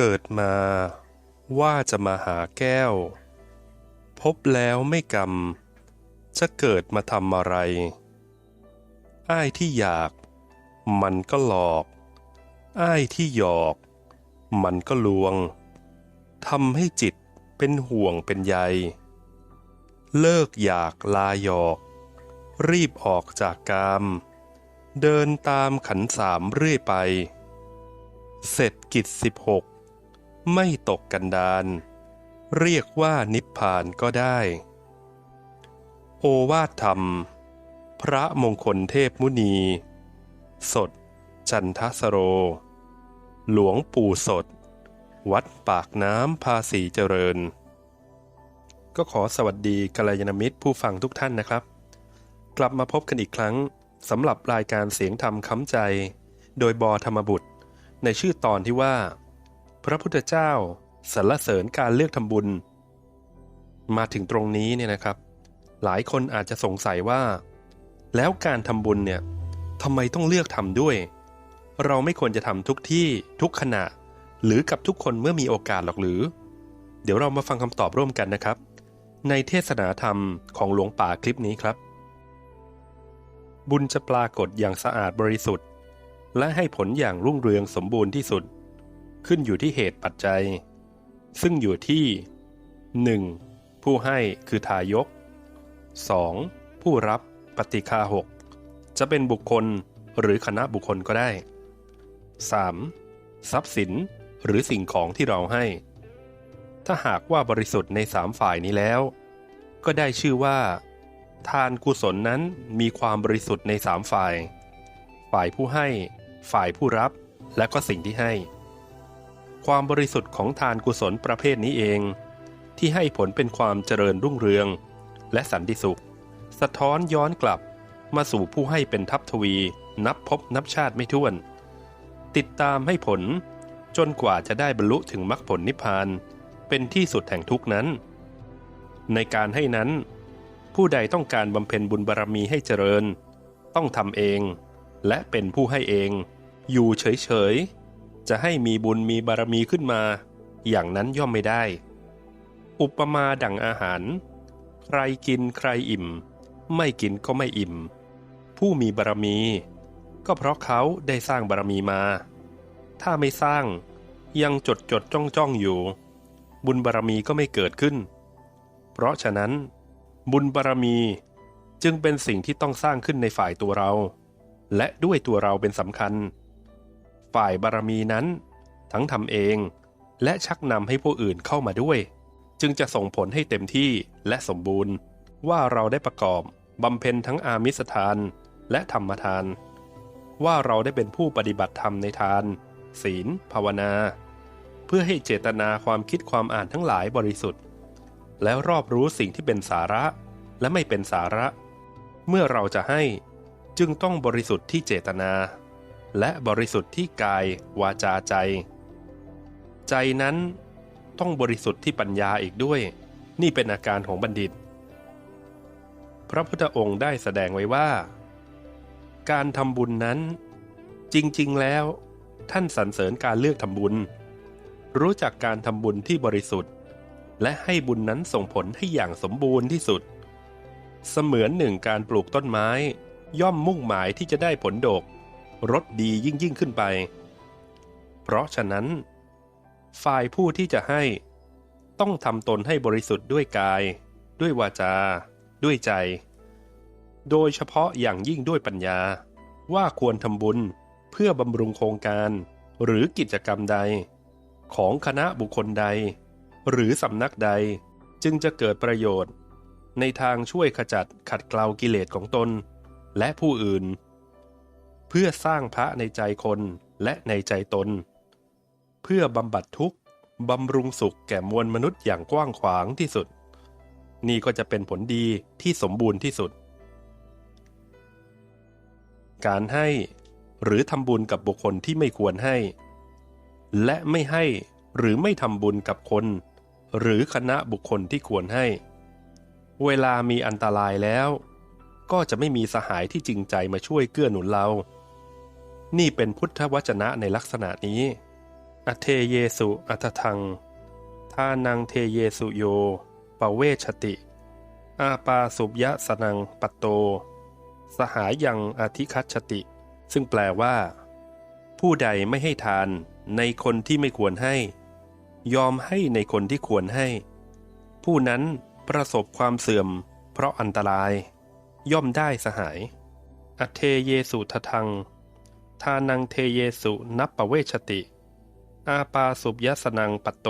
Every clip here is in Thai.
เกิดมาว่าจะมาหาแก้ว พบแล้วไม่กรรม จะเกิดมาทำอะไร อ้ายที่อยาก มันก็หลอก อ้ายที่หยอก มันก็ลวงทำให้จิตเป็นห่วงเป็นใย เลิกอยากลาหยอก รีบออกจากกาม เดินตามขันสามเรื่อยไป เสร็จกิจสิบหก ไม่ตกกันดานเรียกว่านิพพานก็ได้ โอวาทธรรม พระมงคลเทพมุนี สด จันทสโร หลวงปู่สด วัดปากน้ำภาษีเจริญ ก็ขอสวัสดีกัลยาณมิตรผู้ฟังทุกท่านนะครับ กลับมาพบกันอีกครั้งสำหรับรายการเสียงธรรมค้ำใจ โดยบอธรรมบุตร ในชื่อตอนที่ว่า พระพุทธเจ้าสรรเสริญการเลือกทำบุญ มาถึงตรงนี้เนี่ยนะครับ หลายคนอาจจะสงสัยว่า แล้วการทำบุญเนี่ยทำไมต้องเลือกทำด้วย เราไม่ควรจะทำทุกที่ทุกขณะ หรือกับทุกคนเมื่อมีโอกาสหรอกหรือ เดี๋ยวเรามาฟังคำตอบร่วมกันนะครับ ในเทศนาธรรมของหลวงป่าคลิปนี้ครับ บุญจะปรากฏอย่างสะอาดบริสุทธิ์ และให้ผลอย่างรุ่งเรืองสมบูรณ์ที่สุด ขึ้นอยู่ที่เหตุปัจจัย ซึ่งอยู่ที่ 1. ผู้ให้คือทายก 2. ผู้รับปฏิคาหกจะเป็นบุคคลหรือคณะบุคคลก็ได้ 3. ทรัพย์สินหรือสิ่งของที่เราให้ ถ้าหากว่าบริสุทธิ์ในสามฝ่ายนี้แล้ว ก็ได้ชื่อว่า ทานกุศลนั้นมีความบริสุทธิ์ในสามฝ่าย ฝ่ายผู้ให้ ฝ่ายผู้รับและก็สิ่งที่ให้ ความบริสุทธิ์ของทานกุศลประเภทนี้เอง ที่ให้ผลเป็นความเจริญรุ่งเรือง และสันติสุข สะท้อนย้อนกลับมาสู่ผู้ให้เป็นทัพทวี นับพบนับชาติไม่ถ้วน ติดตามให้ผลจนกว่าจะได้บรรลุถึงมรรคผลนิพพาน เป็นที่สุดแห่งทุกนั้น ในการให้นั้น ผู้ใดต้องการบำเพ็ญบุญบารรมีให้เจริญ ต้องทำเอง และเป็นผู้ให้เอง อยู่เฉยๆ จะให้มีบุญมีบารมีขึ้นมา อย่างนั้นย่อมไม่ได้ อุปมาดั่งอาหาร ใครกินใครอิ่ม ไม่กินก็ไม่อิ่ม ผู้มีบารมี ก็เพราะเขาได้สร้างบารมีมา ถ้าไม่สร้างยังจดจดจ้องจ้องอยู่ บุญบารมีก็ไม่เกิดขึ้น เพราะฉะนั้น บุญบารมีจึงเป็นสิ่งที่ต้องสร้างขึ้นในฝ่ายตัวเรา และด้วยตัวเราเป็นสำคัญ ฝ่ายบารมีนั้น ทั้งทำเองและชักนำให้ผู้อื่นเข้ามาด้วย จึงจะส่งผลให้เต็มที่และสมบูรณ์ ว่าเราได้ประกอบบำเพ็ญทั้งอามิสทานและธรรมทาน ว่าเราได้เป็นผู้ปฏิบัติธรรมในทาน ศีล ภาวนา เพื่อให้เจตนาความคิดความอ่านทั้งหลายบริสุทธิ์ แล้วรอบรู้สิ่งที่เป็นสาระและไม่เป็นสาระ เมื่อเราจะให้จึงต้องบริสุทธิ์ที่เจตนา และบริสุทธิ์ที่กายวาจาใจ ใจนั้นต้องบริสุทธิ์ที่ปัญญาอีกด้วย นี่เป็นอาการของบัณฑิต พระพุทธองค์ได้แสดงไว้ว่า การทำบุญนั้น จริงๆแล้ว ท่านสรรเสริญการเลือกทำบุญ รู้จักการทำบุญที่บริสุทธิ์ และให้บุญนั้นส่งผลให้อย่างสมบูรณ์ที่สุด เสมือนหนึ่งการปลูกต้นไม้ ย่อมมุ่งหมายที่จะได้ผลดก รสดียิ่งยิ่งขึ้นไป เพราะฉะนั้น ฝ่ายผู้ที่จะให้ต้องทำตนให้บริสุทธิ์ด้วยกาย ด้วยวาจา ด้วยใจ โดยเฉพาะอย่างยิ่งด้วยปัญญาว่าควรทำบุญเพื่อบำรุงโครงการ หรือกิจกรรมใด ของคณะบุคคลใด หรือสำนักใดจึงจะเกิดประโยชน์ ในทางช่วยขจัดขัดเกลากิเลสของตน และผู้อื่น เพื่อสร้างพระในใจคนและในใจตน เพื่อบำบัดทุกข์บำรุงสุขแก่มวลมนุษย์อย่างกว้างขวางที่สุด นี่ก็จะเป็นผลดีที่สมบูรณ์ที่สุด การให้หรือทำบุญกับบุคคลที่ไม่ควรให้ และไม่ให้หรือไม่ทำบุญกับคน หรือคณะบุคคลที่ควรให้ เวลามีอันตรายแล้ว ก็จะไม่มีสหายที่จริงใจมาช่วยเกื้อหนุนเรา นี่เป็นพุทธวจนะในลักษณะนี้ อเทเยสุอัตทัง ทานังเทเยสุโย ปเวชติ อาปาสุบยะสนังปัตโต สหายังอธิคัตชติ ซึ่งแปลว่า ผู้ใดไม่ให้ทานในคนที่ไม่ควรให้ ยอมให้ในคนที่ควรให้ ผู้นั้นประสบความเสื่อม เพราะอันตราย ย่อมได้สหาย อเทเยสุททัง ทานังเทเยสุนับปเวชติ อาปาสุบยสนังปัตโต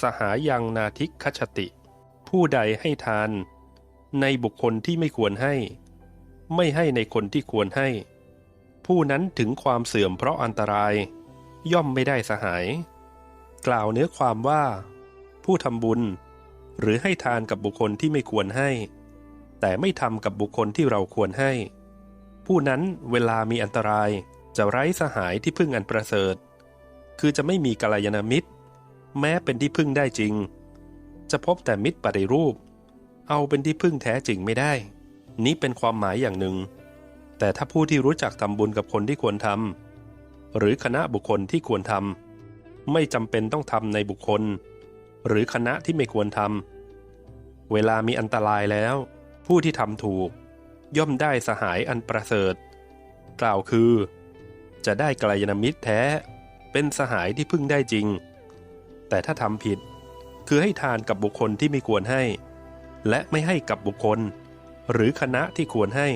สหายังนาทิคชติ ผู้ใดให้ทาน ในบุคคลที่ไม่ควรให้ ไม่ให้ในคนที่ควรให้ ผู้นั้นถึงความเสื่อมเพราะอันตราย ย่อมไม่ได้สหาย กล่าวเนื้อความว่า ผู้ทำบุญ หรือให้ทานกับบุคคลที่ไม่ควรให้ แต่ไม่ทำกับบุคคลที่เราควรให้ ผู้นั้นเวลามีอันตรายจะไร้สหายที่พึ่งอันประเสริฐ คือจะไม่มีกัลยาณมิตร แม้เป็นที่พึ่งได้จริง จะพบแต่มิตรปฏิรูป เอาเป็นที่พึ่งแท้จริงไม่ได้ นี้เป็นความหมายอย่างหนึ่ง แต่ถ้าผู้ที่รู้จักทำบุญกับคนที่ควรทำหรือคณะบุคคลที่ควรทำไม่จำเป็นต้องทำในบุคคล หรือคณะที่ไม่ควรทำเวลามีอันตรายแล้ว ผู้ที่ทำถูก ย่อมได้สหายอันประเสริฐ กล่าวคือ จะได้กัลยามิตรแท้ เป็นสหายที่พึ่งได้จริง แต่ถ้าทำผิด คือให้ทานกับบุคคลที่ไม่ควรให้ และไม่ให้กับบุคคล หรือคณะที่ควรให้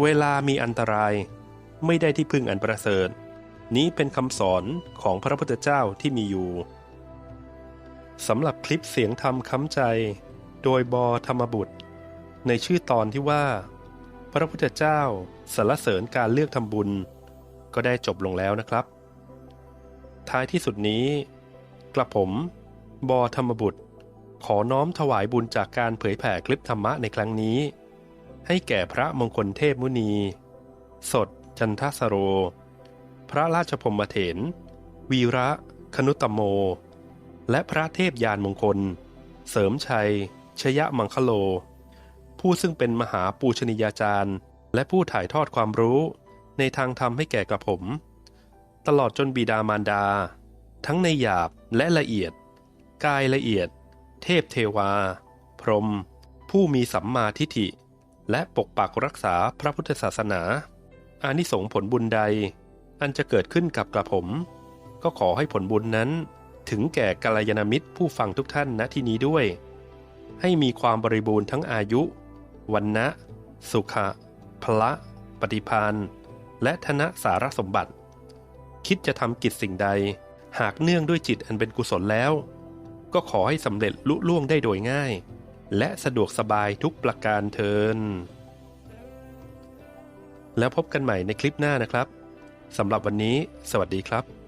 เวลามีอันตราย ไม่ได้ที่พึ่งอันประเสริฐ นี้เป็นคำสอนของพระพุทธเจ้าที่มีอยู่สำหรับคลิปเสียงธรรมค้ำใจ โดยบอธรรมบุตร ในชื่อตอนที่ว่า พระพุทธเจ้าสรรเสริญการเลือกทำบุญ ก็ได้จบลงแล้วนะครับ ท้ายที่สุดนี้ กระผม บอธรรมบุตร ขอน้อมถวายบุญจากการเผยแผ่คลิปธรรมะในครั้งนี้ ให้แก่พระมงคลเทพมุนี สด จันทสโร พระราชพรหมเถรวีระคนุตโม และพระเทพยานมงคล เสริมชัย ชยะมังคโล ผู้ซึ่งเป็นมหาปูชนียาจารย์ และผู้ถ่ายทอดความรู้ ในทางธรรมให้แก่กระผม ตลอดจนบิดามารดา ทั้งในหยาบและละเอียด กายละเอียด เทพเทวา พรหมผู้มีสัมมาทิฏฐิ และปกปักรักษาพระพุทธศาสนา อานิสงส์ผลบุญใด อันจะเกิดขึ้นกับกระผม ก็ขอให้ผลบุญนั้นถึงแก่กัลยาณมิตรผู้ฟังทุกท่านณที่นี้ด้วย ให้มีความบริบูรณ์ทั้งอายุ วันนะสุขะพละ ปฏิพานและธนสารสมบัติ คิดจะทำกิจสิ่งใด หากเนื่องด้วยจิตอันเป็นกุศลแล้ว ก็ขอให้สำเร็จลุล่วงได้โดยง่าย และสะดวกสบายทุกประการเทิน แล้วพบกันใหม่ในคลิปหน้านะครับสำหรับวันนี้ สวัสดีครับ